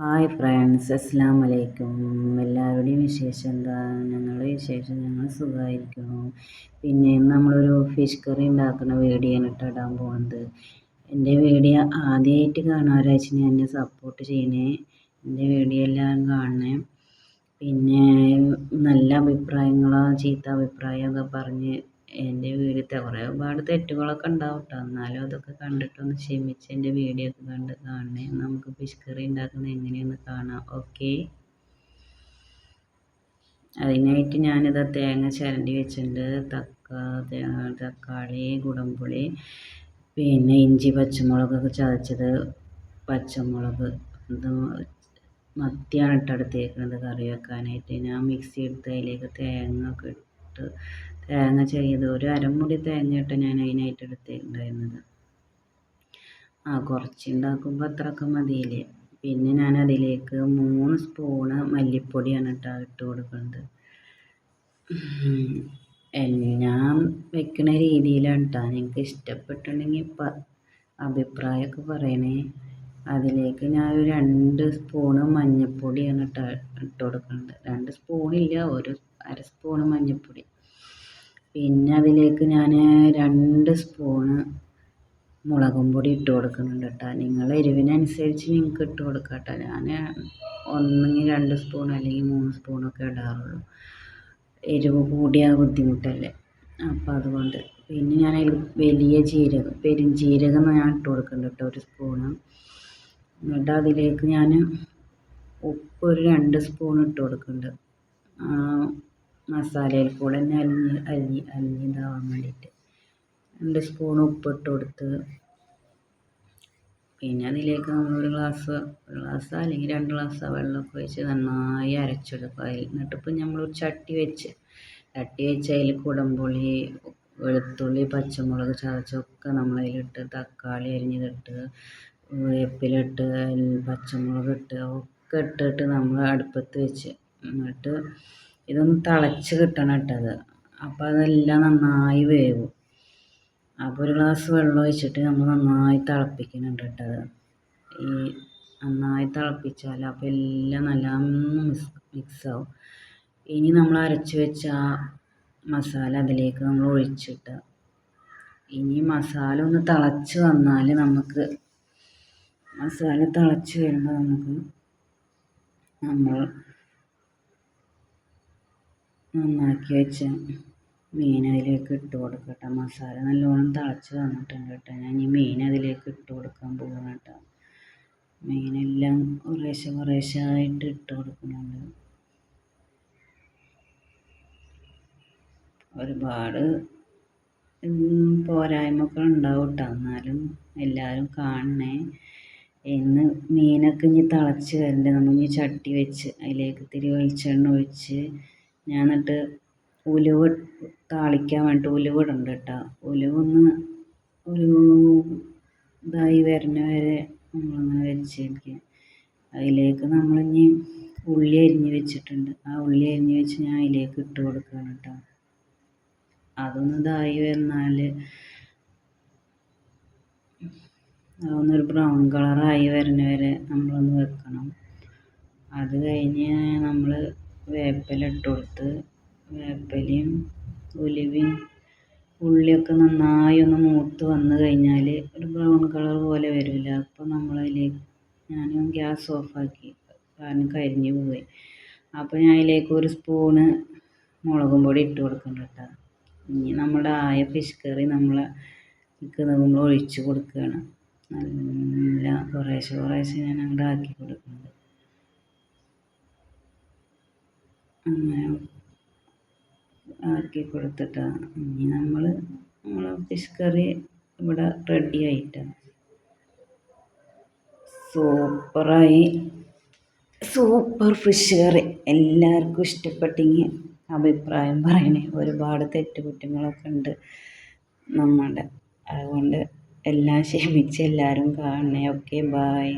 Hi friends അസ്സാം വലൈക്കും എല്ലാവരുടെയും വിശേഷം എന്താ? ഞങ്ങളുടെ വിശേഷം ഞങ്ങൾ സുഖമായിരിക്കുന്നു. പിന്നെ നമ്മളൊരു ഫിഷ് കറി ഉണ്ടാക്കുന്ന വീഡിയോ ആണ് ഇടാൻ പോകുന്നത്. എന്റെ വീഡിയോ ആദ്യമായിട്ട് കാണാറാച്ച് എന്നെ സപ്പോർട്ട് ചെയ്യണേ എന്റെ വീഡിയോ എല്ലാം കാണണേ. പിന്നെ നല്ല അഭിപ്രായങ്ങളോ ചീത്ത അഭിപ്രായമൊക്കെ പറഞ്ഞ് എന്റെ വീഡിയോത്തെ കുറേ ഒരുപാട് തെറ്റുകളൊക്കെ ഉണ്ടാവും കേട്ടോ എന്നാലും അതൊക്കെ കണ്ടിട്ടൊന്ന് ക്ഷമിച്ച് എന്റെ വീഡിയോ ഒക്കെ കണ്ട് കാണണേ. നമുക്ക് ഫിഷ് കറി ഉണ്ടാക്കുന്നത് എങ്ങനെയെന്ന് കാണാം. ഓക്കെ അതിനായിട്ട് ഞാനിത് തേങ്ങ ചിരണ്ടി വെച്ചിട്ടുണ്ട്. തക്കാ തക്കാളി കുടംപുളി പിന്നെ ഇഞ്ചി പച്ചമുളകൊക്കെ ചതച്ചത് പച്ചമുളക്. ഇത് മത്തിയാണ് ഇട്ടെടുത്തേക്കുന്നത് കറി വെക്കാനായിട്ട്. ഞാൻ മിക്സി എടുത്ത് അതിലേക്ക് തേങ്ങ ഒക്കെ ഇട്ട് തേങ്ങ ചെയ്ത് ഒരു അരമുടി തേങ്ങ ഇട്ട് ഞാൻ അതിനായിട്ട് എടുത്തിട്ടുണ്ടായിരുന്നത്. ആ കുറച്ച് ഉണ്ടാക്കുമ്പോൾ അത്രയൊക്കെ മതിയില്ലേ? പിന്നെ ഞാൻ അതിലേക്ക് മൂന്ന് സ്പൂണ് മല്ലിപ്പൊടിയാണ് കേട്ടോ ഇട്ട് കൊടുക്കുന്നത്. ഞാൻ വെക്കുന്ന രീതിയിലാണ് കേട്ടോ. നിങ്ങൾക്ക് ഇഷ്ടപ്പെട്ടുണ്ടെങ്കിൽ അഭിപ്രായമൊക്കെ പറയണേ. അതിലേക്ക് ഞാൻ രണ്ട് സ്പൂണ് മഞ്ഞൾപ്പൊടിയാണ് ഇട്ട് ഇട്ട് കൊടുക്കുന്നത്. രണ്ട് സ്പൂണില്ല ഒരു അര സ്പൂണ് മഞ്ഞൾപ്പൊടി പിന്നെ അതിലേക്ക് ഞാൻ രണ്ട് സ്പൂണ് മുളകും പൊടി ഇട്ട് കൊടുക്കുന്നുണ്ട് കേട്ടോ നിങ്ങളെ എരിവിനനുസരിച്ച് നിങ്ങൾക്ക് ഇട്ട് കൊടുക്കാം കേട്ടോ ഞാൻ ഒന്നെങ്കിൽ രണ്ട് സ്പൂൺ അല്ലെങ്കിൽ മൂന്ന് സ്പൂണൊക്കെ ഇടാറുള്ളൂ. എരിവ് കൂടിയാൽ ബുദ്ധിമുട്ടല്ലേ? അപ്പോൾ അതുകൊണ്ട് പിന്നെ ഞാൻ വലിയ ജീരകം പെരുംജീരകം ഞാൻ ഇട്ട് കൊടുക്കുന്നുണ്ട് കേട്ടോ ഒരു സ്പൂണ്. എന്നിട്ട് അതിലേക്ക് ഞാൻ ഉപ്പ് ഒരു രണ്ട് സ്പൂൺ ഇട്ട് കൊടുക്കുന്നുണ്ട്. മസാലയിൽ കൂടെ തന്നെ അലിഞ്ഞ് അലിഞ്ഞ് അലിഞ്ഞിതാവാൻ വേണ്ടിയിട്ട്. രണ്ട് സ്പൂൺ ഉപ്പിട്ട് കൊടുത്ത് പിന്നെ അതിലേക്ക് നമ്മൾ ഒരു ഗ്ലാസ് ഒരു ഗ്ലാസ് അല്ലെങ്കിൽ രണ്ട് ഗ്ലാസ് വെള്ളമൊക്കെ ഒഴിച്ച് നന്നായി അരച്ചെടുക്കുക അതിൽ എന്നിട്ടിപ്പോൾ നമ്മളൊരു ചട്ടി വെച്ച് ചട്ടി വെച്ച് അതിൽ കുടംപുളി വെളുത്തുള്ളി പച്ചമുളക് ചതച്ചൊക്കെ നമ്മളതിലിട്ട് തക്കാളി അരിഞ്ഞതിട്ട് വേപ്പിലിട്ട് പച്ചമുളക് ഇട്ട് ഒക്കെ ഇട്ടിട്ട് നമ്മൾ അടുപ്പത്ത് വെച്ച് എന്നിട്ട് ഇതൊന്ന് തിളച്ച് കിട്ടണം ഇട്ടത് അപ്പം അതെല്ലാം നന്നായി വേവും. അപ്പോൾ ഒരു ഗ്ലാസ് വെള്ളം ഒഴിച്ചിട്ട് നമ്മൾ നന്നായി തിളപ്പിക്കുന്നുണ്ട് ഇട്ടത് ഈ നന്നായി തിളപ്പിച്ചാൽ അപ്പോൾ എല്ലാം നല്ല മിക്സ് മിക്സാവും. ഇനി നമ്മൾ അരച്ച് വെച്ച മസാല അതിലേക്ക് നമ്മൾ ഒഴിച്ചിട്ട് ഇനി മസാല ഒന്ന് തിളച്ച് വന്നാൽ നമുക്ക് മസാല തിളച്ച് വരുമ്പോൾ നമുക്ക് നമ്മൾ നന്നാക്കി വെച്ച മീൻ അതിലേക്ക് ഇട്ട് കൊടുക്കട്ടെ. മസാല നല്ലോണം തിളച്ച് വന്നിട്ടുണ്ട് കേട്ടോ. ഞാൻ ഈ മീൻ അതിലേക്ക് ഇട്ട് കൊടുക്കാൻ പോവാണ് കേട്ടോ. മീനെല്ലാം കുറേശ്ശെ കുറേശ്ശെ ആയിട്ട് ഇട്ട് കൊടുക്കുന്നുണ്ട്. ഒരുപാട് പോരായ്മകൾ ഉണ്ടാവും കേട്ടോ. എന്നാലും എല്ലാവരും കാണണേ. ഇന്ന് മീനൊക്കെ ഇനി തിളച്ച് വരണ്ടേ. നമ്മൾ ഇനി ചട്ടി വെച്ച് അതിലേക്ക് ഇത്തിരി വെളിച്ചെണ്ണ ഒഴിച്ച് ഞാൻ എന്നിട്ട് ഉലുവ താളിക്കാൻ വേണ്ടിയിട്ട് ഉലുവ ഇടുന്നുണ്ട് കേട്ടോ ഉലുവ ഒന്ന് ഒരു ഇതായി വരുന്ന വരെ നമ്മളങ്ങനെ വെച്ചിരിക്കുക അതിലേക്ക് നമ്മളിനി ഉള്ളി അരിഞ്ഞ് വെച്ചിട്ടുണ്ട്. ആ ഉള്ളി അരിഞ്ഞ് വെച്ച് ഞാൻ അതിലേക്ക് ഇട്ട് കൊടുക്കുകയാണ് കേട്ടോ അതൊന്ന് ഇതായി വന്നാൽ അതൊന്നൊരു ബ്രൗൺ കളറായി വരുന്ന വരെ നമ്മളൊന്ന് വെക്കണം. അത് കഴിഞ്ഞ് നമ്മൾ വേപ്പില ഇട്ട് കൊടുത്ത് വേപ്പിലയും ഉലുവയും ഉള്ളിയൊക്കെ നന്നായി ഒന്ന് മൂത്ത് വന്ന് കഴിഞ്ഞാൽ ഒരു ബ്രൗൺ കളർ പോലെ വരില്ല. അപ്പോൾ നമ്മളതിലേക്ക് ഞാൻ ഗ്യാസ് ഓഫാക്കി കാരണം കരിഞ്ഞു പോയി. അപ്പോൾ ഞാൻ അതിലേക്ക് ഒരു സ്പൂണ് മുളകും പൊടി ഇട്ട് കൊടുക്കണം കേട്ടോ. ഇനി നമ്മുടെ ആയ ഫിഷ് കറി നമ്മൾ നമ്മൾ ഒഴിച്ച് കൊടുക്കുകയാണ്. നല്ല കുറേശ്ശെ കുറേശ്ശെ ഞാൻ അങ്ങോട്ട് ആക്കി കൊടുക്കുന്നുണ്ട്. ആക്കി കൊടുത്തിട്ടാണ് ഇനി നമ്മൾ നമ്മൾ ഫിഷ് കറി ഇവിടെ റെഡി ആയിട്ടാണ് സൂപ്പറായി സൂപ്പർ ഫിഷ് കറി എല്ലാവർക്കും ഇഷ്ടപ്പെട്ടെങ്കിൽ അഭിപ്രായം പറയണേ. ഒരുപാട് തെറ്റുകുറ്റങ്ങളൊക്കെ ഉണ്ട് നമ്മുടെ. അതുകൊണ്ട് എല്ലാം ക്ഷമിച്ച് എല്ലാവരും കാണണേ. Okay bye